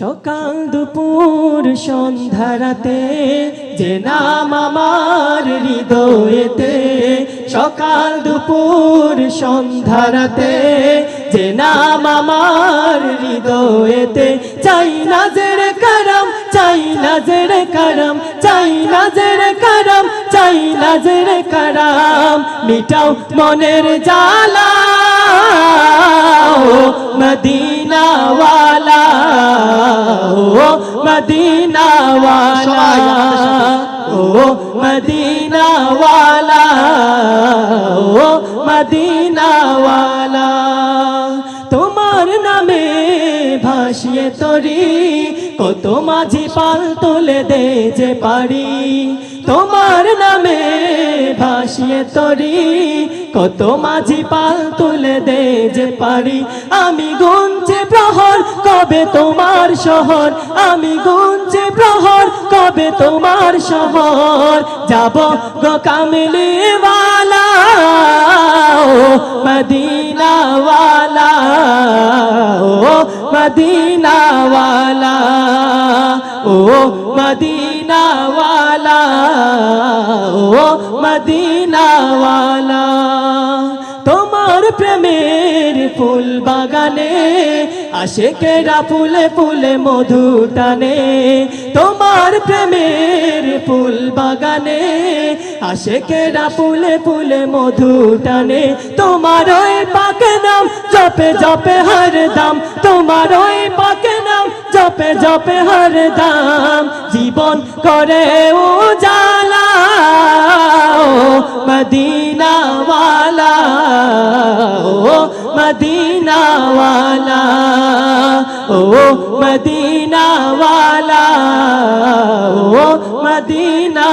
সকাল দুপুর সন্ধ্যারাতে যে নাম আমার হৃদয়েতে, সকাল দুপুর সন্ধ্যারাতে যে নাম আমার হৃদয়েতে, চাই না জেরে করম, চাই না জেরে করম, চাই না জেরে করম, চাই না জেরে করম, মিটাও মনের জ্বালা, ও মদিনা ওয়ালা ও মদিনা ওয়ালা ও মদিনাওয়ালা ও মদিনাওয়ালা। তোমার নামে ভাসিয়ে তরি কত মাঝি পাল তোলে দে যে পারি। তোমার নামে ভাসিয়ে তরি কত মাঝি পাল তুলে দে যে পারি। আমি গুঞ্জে প্রহর, কবে তোমার শহর? আমি গুঞ্জে প্রহর, কবে তোমার শহর? যাব গো কামলি ও মদিনা ওয়ালা ও মদিনা ওয়ালা ও মদিনাওয়ালা, ও মদিনা প্রেমের ফুল বাগানে, আশেকেরা ফুলে ফুলে মধু টানে। তোমার প্রেমের ফুল বাগানে, আশেকেরা ফুলে ফুলে মধু টানে। তোমার ওই পাকে নাম জপে জপে হর দাম। তোমার ওই পাকে নাম জপে জপে হর দাম। জীবন করে ও জালা ও মদিনা ওয়ালা ও মদিনাওয়ালা ও মদিনা